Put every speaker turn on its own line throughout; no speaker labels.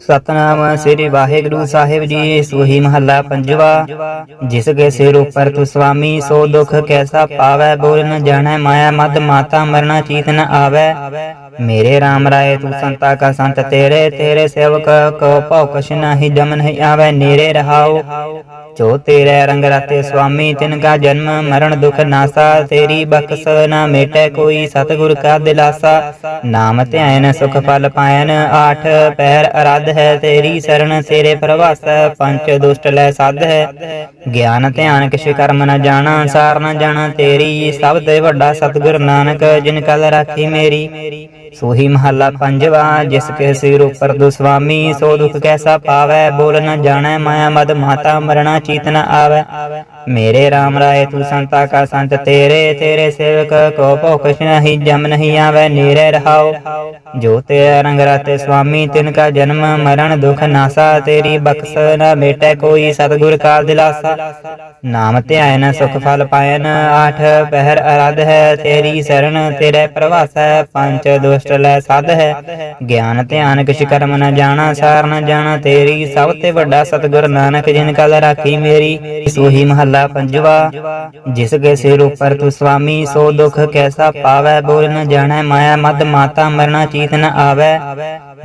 ਸਤਨਾਮ ਸ੍ਰੀ ਵਾਹਿਗੁਰੂ ਸਾਹਿਬ ਜੀ, ਸੋਹੀ ਮਹੱਲਾ ਪੰਜਵਾ। ਜਿਸ ਕੇ ਸਿਰ ਉਪਰ ਤੂੰ ਸੁਆਮੀ ਸੋ ਦੁਖ ਕੈਸਾ ਪਾਵੈ? ਬੋਲ ਨ ਜਾਣੈ ਮਾਇਆ, ਮਦ ਮਾਤਾ ਮਰਨਾ ਚੀਤ ਨ ਆਵੈ। ਮੇਰੇ RAM ਰਾਏ, ਤੂੰ ਸੰਤਾ ਕਾ ਸੰਤ ਤੇਰੇ ਤੇਰੇ ਸੇਵਕ ਕੋ ਭਉ ਕਛ ਨਾਹੀ ਜਮਨ ਨਹੀਂ ਆਵੈ। ਨੇਰੇ ਰਹਾਉ। ਜੋ ਤੇਰੇ ਰੰਗ ਰਾਤੇ ਸੁਆਮੀ, ਤਿਨ ਕਾ ਜਨਮ, ਮਰਨ ਦੁਖ ਨਾਸਾ, ਤੇਰੀ ਬਖਸ਼ ਨਾ ਮੇਟੈ ਕੋਈ ਸਤਿਗੁਰ ਕਾ ਦਿਲਾਸਾ। ਨਾਮ ਧਿਆਨ, ਸੁਖ ਫਲ ਪਾਇਨ, ਆਠ ਪੈਰ ਅਰਧ ਹੈ, ਤੇਰੀ ਸਰਣ ਤੇਰੇ ਪ੍ਰਵਾਸ ਪੰਚ ਦੁਸ਼ਟ ਲੈ ਸਾਧ ਹੈ। ਗਿਆਨ ਧਿਆਨ, ਕਿਛ ਕਰਮ ਨਾ ਜਾਣਾ, ਸਾਰ ਨਾ ਜਾਣਾ, ਤੇਰੀ ਸਭ ਤੇ ਵੱਡਾ ਸਤਿਗੁਰ ਨਾਨਕ, ਜਿਨ ਕਲ ਰਾਖੀ ਮੇਰੀ। ਸੋਹੀ ਮਹੱਲਾ ਪੰਜਵਾ, ਜਿਸ ਕੇ ਸਿਰ ਉਪਰ ਦੁਸਵਾਮੀ ਸੋ ਦੁਖ ਕੈਸਾ ਪਾਵੈ, ਬੋਲ ਨਾ ਜਾਣੈ ਮਾਇਆ ਮਦ ਮਾਤਾ ਮਰਣਾ ਚੀਤ ਨ ਆਵੈ। ਮੇਰੇ RAM ਰਾਏ ਤੂੰ ਸੰਤਾ ਕਾ ਸੰਤ, ਤੇਰੇ ਤੇਰੇ ਸੇਵਕ ਕੋ ਭਉ ਨਹੀਂ ਜਮ ਨਹੀਂ ਆਵੈ, ਨੀਰੇ ਰਹਾਉ ਜੋ ਤੇਰਾ ਰੰਗ ਰਾਤੇ ਸੁਆਮੀ, ਤਿਨ ਕਾ ਜਨਮ ਮਰਨ ਦੁਖ ਨਾਸਾ, ਤੇਰੀ ਬਖਸ਼ ਨ ਮੇਟੈ ਕੋਈ ਸਤਿਗੁਰ ਕਾ ਦਿਲਾਸਾ। ਨਾਮ ਧਿਆਨ, ਸੁਖ ਫਲ ਪਾਇਨ, ਆਠ ਪਹਿਰ ਅਰਧ ਹੈ, ਤੇਰੀ ਸ਼ਰਨ ਤੇਰੇ ਪ੍ਰਵਾਸ ਹੈ, ਪੰਜ ਦੁਸ਼ਟ ਲੈ ਸਦ ਹੈ। ਗਿਆਨ ਧਿਆਨ, ਕਿਛ ਕਰਮ ਨ ਜਾਣਾ, ਸਾਰ ਨ ਜਾਣਾ, ਤੇਰੀ ਸਭ ਤੇ ਵੱਡਾ ਸਤਿਗੁਰ ਨਾਨਕ, ਜਿਨ ਕਲ ਰਾਖੀ ਮੇਰੀ, ਸੋਹੀ ਮਹੱਲਾ ਪੰਜਵਾ, ਜਿਸ ਕੇ ਸਿਰ ਉਪਰ ਤੂੰ ਸੁਆਮੀ ਸੋ ਦੁਖ ਕੈਸਾ ਪਾਵੈ? ਬੋਲ ਨ ਜਾਣੈ ਮਾਇਆ ਮਦ, ਮਾਤਾ ਮਰਨਾ ਚੀਤ ਨ ਆਵੈ।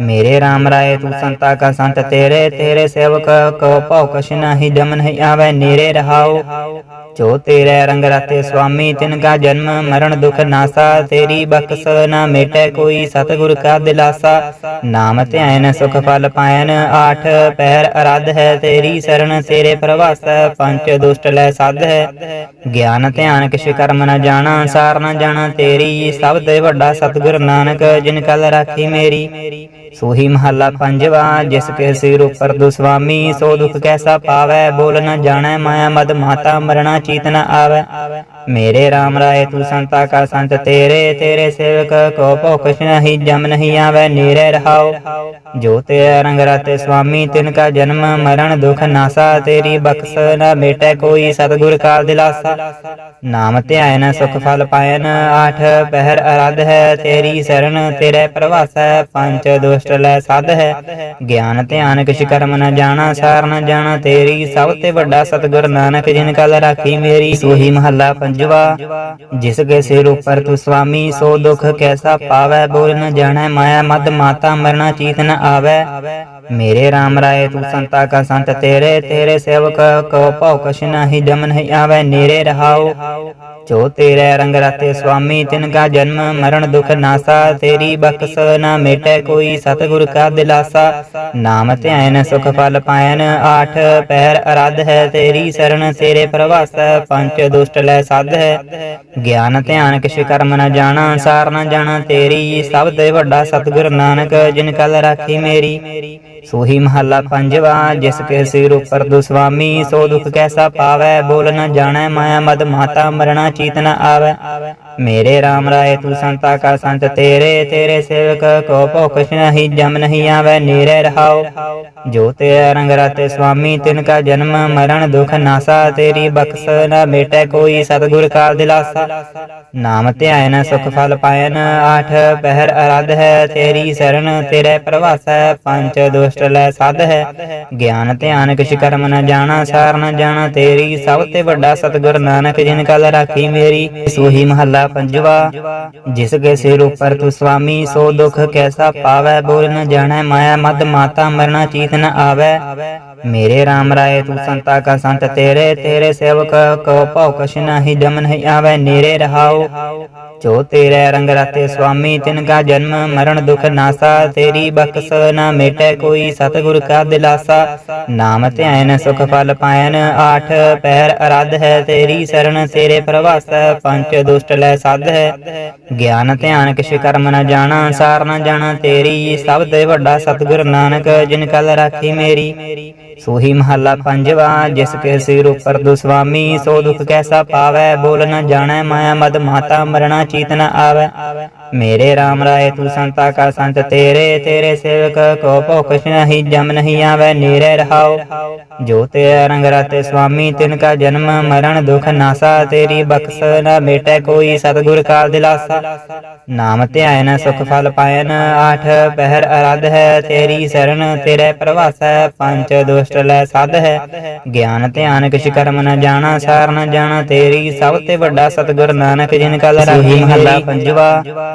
ਮੇਰੇ RAM ਰਾਏ, ਤੂੰ ਸੰਤਾ ਕਾ ਸੰਤ ਤੇਰੇ ਤੇਰੇ ਸੇਵਕ ਕੋ ਭਉ ਕਛ ਨਾਹੀ ਜਮ ਨਹੀਂ ਆਵੈ। ਨੇਰੇ ਰਹਾਉ। ਜੋ ਤੇਰੇ ਰੰਗ ਰਾਤੇ ਸੁਆਮੀ, ਤਿਨ ਕਾ ਜਨਮ, ਮਰਨ ਦੁਖ ਨਾਸਾ, ਤੇਰੀ ਬਖਸ਼ ਨਾ ਮੇਟੈ ਕੋਈ ਸਤਿਗੁਰ ਕਾ ਦਿਲਾਸਾ। ਨਾਮ ਧਿਆਨ, ਸੁਖ ਫਲ ਪਾਇਨ, ਆਠ ਪੈਰ ਅਰਧ ਹੈ, ਤੇਰੀ ਸਰਣ ਤੇਰੇ ਪ੍ਰਵਾਸ, ਪੰਜ ਦੁਸ਼ਟ ਲੈ ਸਦ ਹੈ। ਗਿਆਨ ਧਿਆਨ, ਕਿਛ ਕਰਮ ਨ ਜਾਣਾ, ਸਾਰ ਨ ਜਾਣਾ, ਤੇਰੀ ਸਭ ਤੇ ਵੱਡਾ ਸਤਿਗੁਰ ਨਾਨਕ, ਜਿਨ ਕਲ ਰਾਖੀ ਮੇਰੀ। ਸੋਹੀ ਮਹੱਲਾ ਪੰਜਵਾ, ਜਿਸ ਕੇ ਸਿਰ ਉਪਰ ਦੁਸਵਾਮੀ ਸੋ ਦੁਖ ਕੈਸਾ ਪਾਵੈ? ਬੋਲ ਨ ਜਾਣੈ ਮਾਇਆ, ਮਦ ਮਾਤਾ ਮਰਣਾ ਚੀਤ ਨ ਆਵੈ। ਮੇਰੇ RAM ਰਾਏ ਤੂੰ ਸੰਤਾ ਕਾ ਸੰਤ ਤੇਰੇ ਤੇਰੇ ਸੇਵਕ ਕੋ ਭਉ ਨਹੀਂ, ਜਮ ਨਹੀਂ ਆਵੈ, ਨੀਰੇ ਰਹਾਉ ਜੋ ਤੇਰਾ ਰੰਗ ਰਾਤੇ ਸੁਆਮੀ, ਤਿਨ ਕਾ ਜਨਮ ਮਰਨ ਦੁਖ ਨਾਸਾ। ਤੇਰੀ ਬਖਸ਼ ਨ ਮੇਟੈ ਕੋਈ ਸਤਿਗੁਰ ਕਾ ਦਿਲਾਸਾ। ਨਾਮ ਧਿਆਨ ਸੁਖ ਫਲ ਪਾਇਨ, ਆਠ ਪਹਿਰ ਅਰਧ ਹੈ। ਤੇਰੀ ਸਰਨ ਤੇਰੇ ਪ੍ਰਵਾਸ ਪੰਜ ਦੁਸ਼ਟ ਲੈ ਸਦ ਹੈ। ਗਿਆਨ ਧਿਆਨ, ਕਿਛ ਕਰਮ ਨ ਜਾਣਾ, ਸਾਰ ਨ ਜਾਣਾ। ਤੇਰੀ ਸਭ ਤੇ ਵੱਡਾ ਸਤਿਗੁਰ ਨਾਨਕ, ਜਿਨ ਕਲ ਰਾਖੀ ਮੇਰੀ। ਸੋਹੀ ਮਹੱਲਾ ਪੰਜਵਾ, ਜਿਸ ਕੇ ਸਿਰ ਉਪਰ ਤੂੰ ਸੁਆਮੀ ਸੋ ਦੁਖ ਕੈਸਾ ਪਾਵੈ ਬੋਲ ਨ ਜਾਣੈ, ਮਾਇਆ ਮਦ ਮਾਤਾ ਮਰਨਾ ਚੀਤ ਨ ਆਵੈ। ਮੇਰੇ RAM ਰਾਏ, ਤੂੰ ਸੰਤਾ ਕਾ ਸੰਤ ਤੇਰੇ ਤੇਰੇ ਸੇਵਕ ਕੋ ਭਉ ਕਛ ਨਾਹੀ, ਜਮ ਨਹੀਂ ਆਵੈ, ਨੇਰੇ ਰਹਾਉ। ਜੋ ਤੇਰੇ ਰੰਗ ਰਾਤੇ ਸੁਆਮੀ, ਤਿਨ ਕਾ ਜਨਮ, ਮਰਨ ਦੁਖ ਨਾਸਾ, ਤੇਰੀ ਬਖਸ਼ ਨਾ ਮੇਟੈ ਕੋਈ ਸਤਿਗੁਰ ਕਾ ਦਿਲਾਸਾ। ਨਾਮ ਧਿਆਨ, ਸੁਖ ਫਲ ਪਾਇਨ, ਆਠ ਪੈਰ ਅਰਧ ਹੈ, ਤੇਰੀ ਸਰਣ ਤੇਰੇ ਪ੍ਰਵਾਸ, ਪੰਜ ਦੁਸ਼ਟ ਲੈ ਸਾਧ ਹੈ। ਗਿਆਨ ਧਿਆਨ, ਕਿਛ ਕਰਮ ਨ ਜਾਣਾ, ਸਾਰ ਨ ਜਾਣਾ, ਤੇਰੀ ਸਭ ਤੇ ਵੱਡਾ ਸਤਿਗੁਰ ਨਾਨਕ, ਜਿਨ ਕਲ ਰਾਖੀ ਮੇਰੀ। ਸੋਹੀ ਮਹੱਲਾ ਪੰਜਵਾ, ਜਿਸ ਕੇ ਸਿਰ ਉਪਰ ਦੁਸਵਾਮੀ ਸੋ ਦੁਖ ਕੈਸਾ ਪਾਵੈ, ਬੋਲ ਨ ਜਾਣੈ ਮਾਇਆ, ਮਦ ਮਾਤਾ ਮਰਣਾ ਚੀਤ ਨ ਆਵੈ। ਮੇਰੇ RAM ਰਾਏ ਤੂੰ ਸੰਤਾ ਕਾ ਸੰਤ ਤੇਰੇ ਤੇਰੇ ਸੇਵਕ ਕੋ ਭਉ ਨਹੀਂ, ਜਮ ਨਹੀਂ ਆਵੈ, ਨੀਰੇ ਰਹਾਉ ਜੋ ਤੇਰਾ ਰੰਗ ਰਾਤੇ ਸੁਆਮੀ, ਤਿਨ ਕਾ ਜਨਮ, ਮਰਨ ਦੁਖ ਨਾਸਾ। ਤੇਰੀ ਬਖਸ਼ ਨ ਮੇਟੈ ਕੋਈ ਸਤਿਗੁਰ ਕਾ ਦਿਲਾਸਾ। ਨਾਮ ਧਿਆਨ ਸੁਖ ਫਲ ਪਾਇਨ ਆਠ, ਪਹਿਰ ਅਰਧ ਹੈ, ਤੇਰੀ ਸ਼ਰਨ ਤੇਰੇ ਪ੍ਰਵਾਸ। ਪੰਜ ਦੁਸ਼ਟ ਲੈ ਸਦ ਹੈ, ਗਿਆਨ ਧਿਆਨ ਕਿਛ ਕਰਮ ਨ ਜਾਣਾ, ਸਾਰ ਨ ਜਾਣਾ। ਤੇਰੀ ਸਭ ਤੇ ਵੱਡਾ ਸਤਿਗੁਰ ਨਾਨਕ, ਜਿਨ ਕਲ ਰਾਖੀ ਮੇਰੀ, ਸੋਹੀ ਮਹੱਲਾ ਪੰਜਵਾ, ਜਿਸ ਕੇ ਸਿਰ ਉਪਰ ਤੂੰ ਸੁਆਮੀ ਸੋ ਦੁਖ ਕੈਸਾ ਪਾਵੈ? ਬੋਲ ਨ ਜਾਣੈ ਮਾਇਆ, ਮਦ ਮਾਤਾ ਮਰਨਾ ਚੀਤ ਨ ਆਵੈ। ਮੇਰੇ RAM ਰਾਏ, ਤੂੰ ਸੰਤਾ ਕਾ ਸੰਤ ਤੇਰੇ ਤੇਰੇ ਸੇਵਕ ਕੋ ਭਉ ਕਛ ਨਹੀਂ ਜਮ ਨਹੀਂ ਆਵੈ। ਨੇਰੇ ਰਹਾਉ ਜੋ ਤੇਰੇ ਰੰਗ ਰਾਤੇ ਸੁਆਮੀ ਤਿਨ ਕਾ ਜਨਮ, ਮਰਨ ਦੁਖ ਨਾਸਾ, ਤੇਰੀ ਬਖਸ਼ ਨਾ ਮੇਟੈ ਕੋਈ ਸਤਿਗੁਰ ਕਾ ਦਿਲਾਸਾ। ਨਾਮ ਧਿਆਨ, ਸੁਖ ਫਲ ਪਾਇਨ, ਆਠ ਪੈਰ ਅਰਧ ਹੈ, ਤੇਰੀ ਸਰਣ ਤੇਰੇ ਪ੍ਰਵਾਸ ਪੰਜ ਦੁਸ਼ਟ ਲੈ ਸਾਧ ਹੈ। ਗਿਆਨ ਧਿਆਨ, ਕਿਛ ਕਰਮ ਨਾ ਜਾਣਾ, ਸਾਰ ਨਾ ਜਾਣਾ, ਤੇਰੀ ਸਭ ਤੇ ਵੱਡਾ ਸਤਿਗੁਰ ਨਾਨਕ, ਜਿਨ ਕਲ ਰਾਖੀ ਮੇਰੀ। ਸੋਹੀ ਮਹੱਲਾ ਪੰਜਵਾ, ਜਿਸ ਕੇ ਸਿਰ ਉਪਰ ਦੁਸਵਾਮੀ ਸੋ ਦੁਖ ਕੈਸਾ ਪਾਵੈ, ਬੋਲ ਨਾ ਜਾਣੈ ਮਾਇਆ ਮਦ ਮਾਤਾ ਮਰਣਾ ਚੀਤ ਨ ਮੇਰੇ RAM ਰਾਏ ਤੂੰ ਸੰਤਾ ਕਾ ਸੰਤ ਤੇਰੇ ਤੇਰੇ ਸੇਵਕ ਕੋ ਭੁਖ ਨਹੀਂ ਜਮ ਨਹੀਂ ਆਵੇ ਨੀਰੇ ਰਹਾਓ। ਜੋ ਤੇ ਰੰਗ ਰਾਤੇ ਸੁਆਮੀ ਤਿਨ ਕਾ ਜਨਮ ਮਰਨ ਦੁਖ ਨਾਸਾ ਤੇਰੀ ਬਖਸ਼ ਨਾ ਮੇਟੇ ਕੋਈ ਸਤਗੁਰ ਕਾਲ ਦਿਲਾਸਾ। ਨਾਮ ਧਿਆਇਨ ਸੁਖ ਫਲ ਪਾਇਨ ਆਠ ਪਹਿਰ ਅਰਧ ਹੈ ਤੇਰੀ ਸ਼ਰਨ ਤੇਰੇ ਪ੍ਰਵਾਸ ਹੈ ਪੰਜ ਦੁਸ਼ਟ ਲੈ ਸਦ ਹੈ। ਗਿਆਨ ਧਿਆਨ ਕਿਛ ਕਰਮ ਨ ਜਾਣਾ ਸਾਰ ਨ ਜਾਣਾ ਤੇਰੀ ਸਭ ਤੇ ਵੱਡਾ ਸਤਗੁਰ ਨਾਨਕ ਜਿਨ ਕਾ ਲਰਾਹੀ ਮਹੱਲਾ ਪੰਜਵਾ।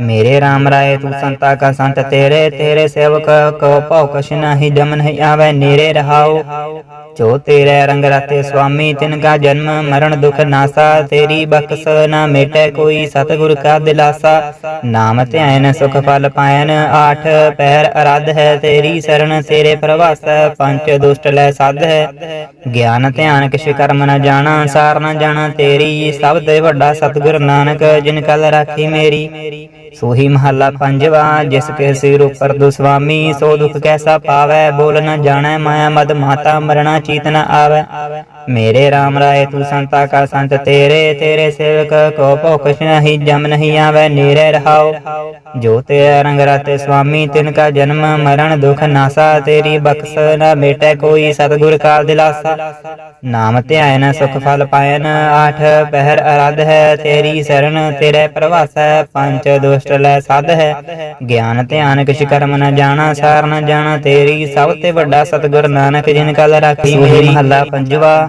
ਮੇਰੇ RAM ਰਾਏ, ਤੂੰ ਸੰਤਾ ਕਾ ਸੰਤ, ਤੇਰੇ ਤੇਰੇ ਸੇਵਕ ਕੋ ਭਉ, ਕਛ ਨਾਹੀ ਜਮ ਨਹੀਂ ਆਵੇ, ਨੀਰੇ ਰਹਾਉ। ਜੋ ਤੇਰੇ ਰੰਗ ਰਾਤੇ ਸੁਆਮੀ, ਤਿਨ ਕਾ ਜਨਮ, ਮਰਨ ਦੁਖ ਨਾਸਾ। ਤੇਰੀ ਬਖਸ ਨਾ ਮੇਟੇ ਕੋਈ, ਸਤਗੁਰ ਕਾ ਦਿਲਾਸਾ। ਨਾਮ ਧਿਆਨ, ਸੁਖ ਫਲ ਪਾਇਨ, ਆਠ ਪੈਰ ਅਰਧ ਹੈ। ਤੇਰੀ ਸ਼ਰਨ ਤੇਰੇ ਪ੍ਰਵਾਸ, ਪੰਜ ਦੁਸ਼ਟ ਲੈ ਸੱਧ ਹੈ। ਗਿਆਨ ਧਿਆਨ, ਕਿਛ ਕਰਮ ਨਾ ਜਾਣਾ, ਸਾਰ ਨਾ ਜਾਣਾ। ਤੇਰੀ ਸਭ ਤੇ ਵੱਡਾ ਸਤਗੁਰ ਨਾਨਕ, ਜਿਨ ਕਲ ਰਾਖੀ ਮੇਰੀ। ਸੋਹੀ ਮਹੱਲਾ ਪੰਜਵਾ ਜਿਸ ਕੇ ਸਿਰ ਉਪਰ ਦੁਸਵਾਮੀ ਸੋ ਦੁਖ ਕੈਸਾ ਪਾਵੈ, ਬੋਲ ਨ ਜਾਣੈ ਮਾਇਆ, ਮਦ ਮਾਤਾ, ਮਰਣਾ ਚੀਤ ਨ ਆਵੈ। ਮੇਰੇ RAM ਰਾਏ ਤੂੰ ਸੰਤਾ ਕਾ ਸੰਤ ਤੇਰੇ ਤੇਰੇ ਸੇਵਕ ਕੋ ਭੁਖ ਨਹੀਂ ਜਮ ਨਹੀਂ ਆਵੈ ਨੀਰੇ ਰਹਾਓ। ਜੋ ਤੇਰਾ ਰੰਗ ਰਾਤੇ ਸੁਆਮੀ ਤਿਨ ਕਾ ਜਨਮ ਮਰਨ ਦੁਖ ਨਾਸਾ। ਤੇਰੀ ਬਖਸ਼ ਨ ਮੇਟੈ ਕੋਈ ਸਤਗੁਰ ਕਾ ਦਿਲਾਸਾ। ਨਾਮ ਧਿਆਨ ਸੁਖ ਫਲ ਪਾਇਨ ਆਠ ਪਹਿਰ ਅਰਾਧ ਹੈ। ਤੇਰੀ ਸ਼ਰਨ ਤੇਰੇ ਪ੍ਰਵਾਸੈ ਪੰਚ ਦੁਸ਼ਟ ਲੈ ਸਾਧ ਹੈ। ਗਿਆਨ ਧਿਆਨ ਕਿਛ ਕਰਮ ਨ ਜਾਣਾ ਸਾਰ ਨ ਜਾਣਾ। ਤੇਰੀ ਸਭ ਤੇ ਵੱਡਾ ਸਤਗੁਰ ਨਾਨਕ ਜਿਨ ਕਲ ਰਾਖੀ ਮੇਰੀ। ਮਹੱਲਾ ਪੰਜਵਾ।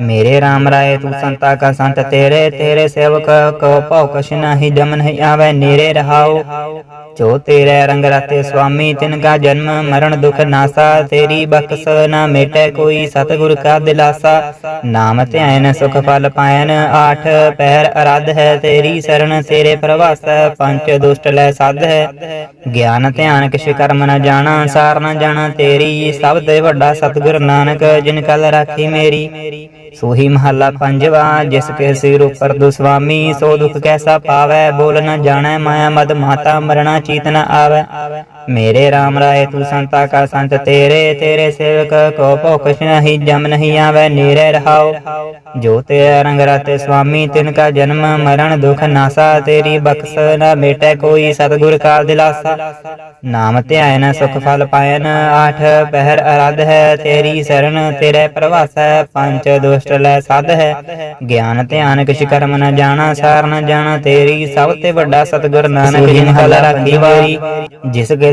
ਮੇਰੇ RAM ਰਾਏ, ਤੂੰ ਸੰਤਾ ਕਾ ਸੰਤ ਤੇਰੇ ਤੇਰੇ ਸੇਵਕ ਕੋ ਭਉ ਕਛ ਨਾਹੀ ਜਮ ਨਹੀਂ ਆਵੇ ਨੀਰੇ ਰਹਾਉ। ਜੋ ਤੇਰੇ ਰੰਗ ਰਤੇ ਸੁਆਮੀ, ਤਿਨ ਕਾ ਜਨਮ, ਮਰਨ ਦੁਖ ਨਾਸਾ। ਤੇਰੀ ਬਖਸ ਨਾ ਮੇਟੇ ਕੋਈ ਸਤਗੁਰ ਕਾ ਦਿਲਾਸਾ। ਨਾਮ ਧਿਆਨ ਸੁਖ ਫਲ ਪਾਇਨ, ਆਠ ਪੈਰ ਅਰਧ ਹੈ। ਤੇਰੀ ਸਰਣ ਤੇਰੇ ਪ੍ਰਵਾਸ, ਪੰਜ ਦੁਸ਼ਟ ਲੈ ਸੱਧ ਹੈ। ਗਿਆਨ ਧਿਆਨ ਕਿਛ ਕਰਮ ਨ ਜਾਣਾ, ਸਾਰ ਨ ਜਾਣਾ। ਤੇਰੀ ਸਭ ਤੇ ਵੱਡਾ ਸਤਗੁਰ ਨਾਨਕ, ਜਿਨ ਕਲ ਰਾਖੀ ਮੇਰੀ। ਸੋਹੀ ਮਹੱਲਾ ਪੰਜਵਾ ਜਿਸ ਕੇ ਸਿਰ ਉਪਰ ਦੁ ਸੁਆਮੀ ਸੋ ਦੁਖ ਕੈਸਾ ਪਾਵੈ, ਬੋਲ ਨ ਜਾਣੈ ਮਾਇਆ, ਮਦ ਮਾਤਾ ਮਰਣਾ ਚੀਤ ਨ ਆਵੈ। ਮੇਰੇ RAM ਰਾਏ, ਤੂੰ ਸੰਤਾ ਕਾ ਸੰਤ, ਤੇਰੇ ਤੇਰੇ ਸੇਵਕ ਕੋ ਭੁਖ ਨਹੀਂ, ਜਮ ਨਹੀਂ ਆਵੈ, ਨੀਰੇ ਰਹਾਓ। ਜੋ ਤੇਰਾ ਰੰਗ ਰਾਤੇ ਸੁਆਮੀ, ਤਿਨ ਕਾ ਜਨਮ ਮਰਨ ਦੁਖ ਨਾਸਾ, ਤੇਰੀ ਬਖਸ਼ ਨ ਮੇਟੈ ਕੋਈ ਸਤਗੁਰ ਕਾ ਦਿਲਾਸਾ। ਨਾਮ ਧਿਆਨ ਸੁਖ ਫਲ ਪਾਇਨ, ਆਠ ਪਹਿਰ ਅਰਾਧ ਹੈ, ਤੇਰੀ ਸ਼ਰਨ ਤੇਰੇ ਪ੍ਰਵਾਸੈ ਪੰਚ ਦੁਸ਼ਟ ਲੈ ਸਦ ਹੈ। ਗਿਆਨ ਧਿਆਨ, ਕਿਛ ਕਰਮ ਨ ਜਾਣਾ, ਸਾਰ ਨ ਜਾਣਾ, ਤੇਰੀ ਸਭ ਤੇ ਵੱਡਾ ਸਤਗੁਰ ਨਾਨਕ, ਜਿਨ ਕਲ ਰਾਖੀ ਵਾਰੀ, ਜਿਸ ਕੇ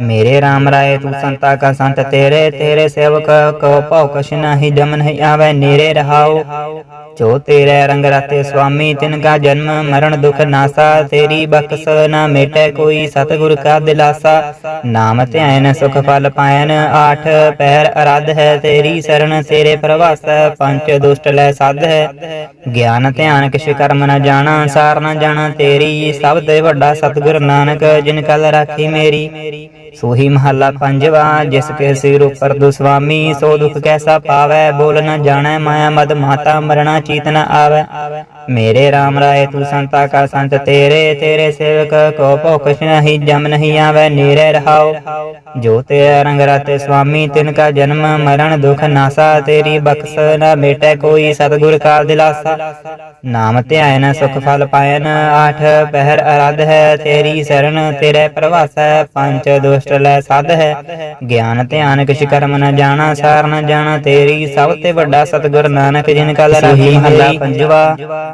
ਮੇਰੇ ਰਾਮ ਰਾਏ, ਤੂੰ ਸੰਤਾ ਕਾ ਸੰਤ, ਤੇਰੇ ਤੇਰੇ ਸੇਵਕ ਕੋ ਭਉ ਕਛ ਨਾਹੀ ਜਮ ਨਹੀਂ ਆਵੇ ਨੀਰੇ ਰਹਾਓ ਜੋ ਤੇਰੇ ਰੰਗ ਰਾਤੇ ਸੁਆਮੀ, ਤਿਨ ਕਾ ਜਨਮ, ਮਰਨ ਦੁਖ ਨਾਸਾ। ਤੇਰੀ ਬਖਸ ਨਾ ਮੇਟੇ ਕੋਈ ਸਤਗੁਰ ਕਾ ਦਿਲਾਸਾ। ਨਾਮ ਧਿਆਨ ਸੁਖ ਫਲ ਪਾਇਨ, ਆਠ ਪੈਰ ਅਰਧ ਹੈ। ਤੇਰੀ ਸਰਨ ਤੇਰੇ ਪ੍ਰਵਾਸ, ਪੰਜ ਦੁਸ਼ਟ ਲੈ ਸਦ ਹੈ। ਗਿਆਨ ਧਿਆਨ ਕਿਛ ਕਰਮ ਨਾ ਜਾਣਾ, ਸਾਰ ਨਾ ਜਾਣਾ। ਤੇਰੀ ਸਭ ਦੇ ਵੱਡਾ ਸਤਗੁਰ ਨਾਨਕ, ਜਿਨ ਕਲ ਰਾਖੀ ਮੇਰੀ। ਸੋਹੀ ਮਹੱਲਾ ਪੰਜਵਾ ਜਿਸ ਕੇ ਸਿਰ ਉਪਰ ਦੁ ਸੁਆਮੀ ਸੋ ਦੁਖ ਕੈਸਾ ਪਾਵੈ, ਬੋਲ ਨ ਜਾਣੈ ਮਾਇਆ, ਮਦ ਮਾਤਾ ਮਰਣਾ ਚੀਤ ਨ ਆਵੈ। ਮੇਰੇ RAM ਰਾਏ ਤੂੰ ਸੰਤਾ ਕਾ ਸੰਤ ਤੇਰੇ ਤੇਰੇ ਸੇਵਕ ਕੋ ਭੁਖ ਨਹੀਂ ਜਮ ਨਹੀਂ ਆਵੈ ਨੀਰੇ ਰਹਾਓ। ਜੋ ਤੇਰਾ ਰੰਗ ਰਾਤੇ ਸੁਆਮੀ ਤਿਨ ਕਾ ਜਨਮ ਮਰਨ ਦੁਖ ਨਾਸਾ। ਤੇਰੀ ਬਖਸ਼ ਨ ਮੇਟੈ ਕੋਈ ਸਤਗੁਰ ਕਾ ਦਿਲਾਸਾ। ਨਾਮ ਧਿਆਨ ਸੁਖ ਫਲ ਪਾਇਨ ਆਠ ਪਹਿਰ ਅਰਾਧ ਹੈ। ਤੇਰੀ ਸ਼ਰਨ ਤੇਰੇ ਪ੍ਰਵਾਸੈ ਪੰਚ ਦੁਸ਼ਟ ਲੈ ਸਾਧ ਹੈ। ਗਿਆਨ ਧਿਆਨ ਕਿਛ ਕਰਮ ਨ ਜਾਣਾ ਸਾਰ ਨ ਜਾਣਾ। ਤੇਰੀ ਸਭ ਤੇ ਵੱਡਾ ਸਤਗੁਰ ਨਾਨਕ ਜਿਨ ਕਲ ਰਾਹੀ ਮਹੱਲਾ ਪੰਜਵਾ।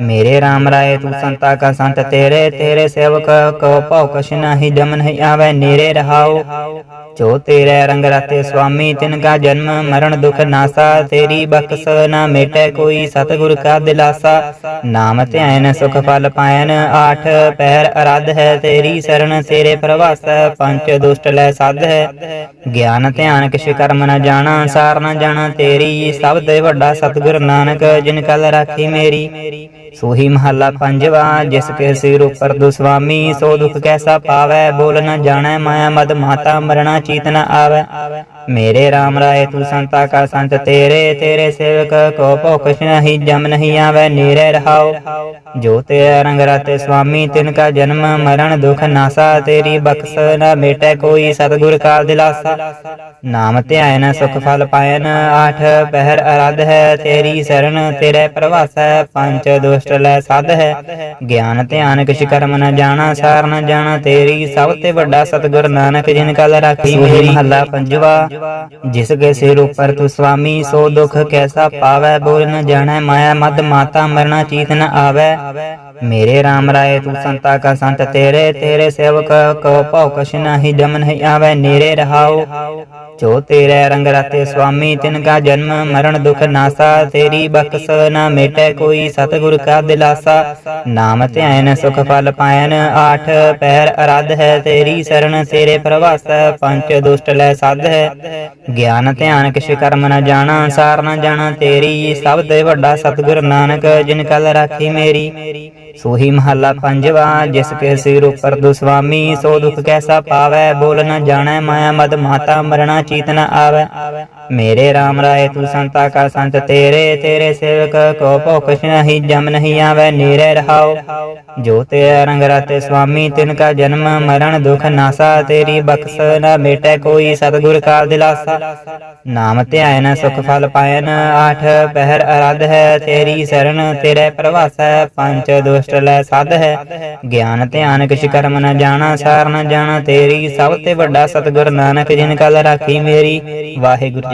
ਮੇਰੇ RAM ਰਾਏ, ਤੂੰ ਸੰਤਾ ਕਾ ਸੰਤ, ਤੇਰੇ ਤੇਰੇ ਸੇਵਕ ਕੋ ਭਉ ਕਛ ਨਾਹੀ ਜਮ ਨਹੀਂ ਆਵੇ ਨੀਰੇ ਰਹਾਓ ਜੋ ਤੇਰੇ ਰੰਗ ਰਾਤੇ ਸੁਆਮੀ, ਤਿਨ ਕਾ ਜਨਮ, ਮਰਨ ਦੁਖ ਨਾਸਾ। ਤੇਰੀ ਬਖਸ ਨਾ ਮੇਟੇ ਕੋਈ ਸਤਗੁਰ ਕਾ ਦਿਲਾਸਾ। ਨਾਮ ਧਿਆਨ ਸੁਖ ਫਲ ਪਾਇਨ, ਆਠ ਪੈਰ ਅਰਧ ਹੈ। ਤੇਰੀ ਸਰਣ ਤੇਰੇ ਪ੍ਰਵਾਸ, ਪੰਜ ਦੁਸ਼ਟ ਲੈ ਸਦ ਹੈ। ਗਿਆਨ ਧਿਆਨ ਕਿਛ ਕਰਮ ਨਾ ਜਾਣਾ, ਸਾਰ ਨਾ ਜਾਣਾ। ਤੇਰੀ ਸਭ ਦੇ ਵੱਡਾ ਸਤਗੁਰ ਨਾਨਕ, ਜਿਨ ਕਲ ਰਾਖੀ ਮੇਰੀ। ਸੋਹੀ ਮਹੱਲਾ ਪੰਜਵਾ ਜਿਸ ਕੇ ਸਿਰ ਉਪਰ ਦੁਸਵਾਮੀ, ਸੋ ਦੁਖ ਕੈਸਾ ਪਾਵੈ, ਬੋਲ ਨ ਜਾਣੈ ਮਾਇਆ, ਮਦ ਮਾਤਾ ਮਰਣਾ ਚੀਤ ਨ ਆਵੈ। ਮੇਰੇ RAM ਰਾਏ ਤੂੰ ਸੰਤਾ ਕਾ ਸੰਤ ਤੇਰੇ ਤੇਰੇ ਸੇਵਕ ਕੋ ਭੁਖ ਨਹੀਂ ਜਮ ਨਹੀਂ ਆਵੈ ਨੀਰੇ ਰਹਾਉ ਜੋ ਤੇਰਾ ਰੰਗ ਰਾਤੇ ਸੁਆਮੀ ਤਿਨ ਕਾ ਜਨਮ ਮਰਨ ਦੁਖ ਨਾਸਾ। ਤੇਰੀ ਬਖਸ਼ ਨ ਮੇਟੈ ਕੋਈ ਸਤਿਗੁਰ ਕਾ ਦਿਲਾਸਾ। ਨਾਮ ਧਿਆਇਨ ਸੁਖ ਫਲ ਪਾਇਨ ਆਠ ਪਹਿਰ ਅਰਧ ਹੈ। ਤੇਰੀ ਸਰਣ ਤੇਰੇ ਪ੍ਰਵਾਸੈ ਪੰਜ ਦੁਸ਼ਟ ਲੈ ਸਾਧ ਹੈ। ਗਿਆਨ ਧਿਆਨ ਕਿਛ ਕਰਮ ਨ ਜਾਣਾ ਸਾਰ ਨ ਜਾਣਾ। ਤੇਰੀ ਸਭ ਤੇ ਵੱਡਾ ਸਤਿਗੁਰ ਨਾਨਕ ਜਿਨ ਕਲ ਰਾਖੀ ਮੇਰੀ ਮਹੱਲਾ ਪੰਜਵਾ। ਜਿਸ ਕੇ ਸਿਰ ਉਪਰ ਤੂੰ ਸੁਆਮੀ ਸੋ ਦੁਖ ਕੈਸਾ ਪਾਵੈ? ਬੋਲ ਨ ਜਾਣੈ ਮਾਇਆ, ਮਦ ਮਾਤਾ ਮਰਨਾ ਚੀਤ ਨ ਆਵੈ। ਮੇਰੇ RAM ਰਾਏ, ਤੂੰ ਸੰਤਾ ਕਾ ਸੰਤ ਤੇਰੇ ਤੇਰੇ ਸੇਵਕ ਕੋ ਭਉ ਕਛ ਨਾਹੀ ਜਮ ਨਹੀਂ ਆਵੈ। ਨੀਰੇ ਰਹਾਉ ਜੋ ਤੇਰੇ ਰੰਗ ਰਾਤੇ ਸੁਆਮੀ ਤਿਨ ਕਾ ਜਨਮ ਮਰਨ ਦੁਖ ਨਾਸਾ। ਤੇਰੀ ਬਖਸ਼ ਨਾ ਮੇਟੈ ਕੋਈ ਸਤਿਗੁਰ ਕਾ ਦਿਲਾਸਾ। ਨਾਮ ਧਿਆਨ ਸੁਖ ਫਲ ਪਾਇਨ, ਆਠ ਪੈਰ ਅਰਧ ਹੈ। ਤੇਰੀ ਸ਼ਰਨ ਤੇਰੇ ਪ੍ਰਵਾਸੈ ਪੰਜ ਦੁਸ਼ਟ ਲੈ ਸਾਧ ਹੈ। ਗਿਆਨ, ਧਿਆਨ, ਕਿਛ ਕਰਮ ਨ ਜਾਣਾ, ਸਾਰ ਨਾ ਜਾਣਾ ਤੇਰੀ, ਸਭ ਤੇ ਵੱਡਾ ਸਤਿਗੁਰ ਨਾਨਕ, ਜਿਨ ਕਲ ਰਾਖੀ ਮੇਰੀ। ਸੋਹੀ ਮਹੱਲਾ ਪੰਜਵਾ, ਜਿਸ ਕੇ ਸਿਰ ਉਪਰ ਦੁਸਵਾਮੀ, ਸੋ ਦੁਖ ਕੈਸਾ ਪਾਵੈ, ਬੋਲ ਨਾ ਜਾਣੈ ਮਾਇਆ, ਮਦ ਮਾਤਾ, ਮਰਣਾ ਚੀਤ ਨਾ ਆਵੈ। ਮੇਰੇ RAM ਰਾਏ, ਤੂੰ ਸੰਤਾ ਕਾ ਸੰਤ, ਤੇਰੇ ਤੇਰੇ ਸੇਵਕ ਕੋ ਭੁਖ ਨਹੀਂ, ਜਮ ਨਹੀਂ ਆਵੈ, ਨੀਰੇ ਰਹਾਉ ਜੋ ਤੇਰਾ ਰੰਗ ਰਾਤੇ ਸੁਆਮੀ, ਤਿਨ ਕਾ ਜਨਮ, ਮਰਨ ਦੁਖ ਨਾਸਾ, ਤੇਰੀ ਬਖਸ਼ ਨ ਮੇਟੈ ਕੋਈ ਸਤਿਗੁਰ ਕਾ ਦਿਲਾਸਾ। ਨਾਮ ਧਿਆਇਨ ਸੁਖ ਫਲ ਪਾਇਨ, ਆਠ ਪਹਿਰ ਅਰਧ ਹੈ, ਤੇਰੀ ਸ਼ਰਨ ਤੇਰੇ ਪ੍ਰਵਾਸੈ, ਪੰਜ ਦੁਸ਼ਟ ਲੈ ਸਦ ਹੈ। ਗਿਆਨ ਧਿਆਨ, ਕਿਛ ਕਰਮ ਨ ਜਾਣਾ, ਸਾਰ ਨ ਜਾਣਾ, ਤੇਰੀ ਸਭ ਤੇ ਵੱਡਾ ਸਤਿਗੁਰ ਨਾਨਕ, ਜਿਨ ਕਲ ਰਾਖੀ ਮੇਰੀ। ਵਾਹਿਗੁਰੂ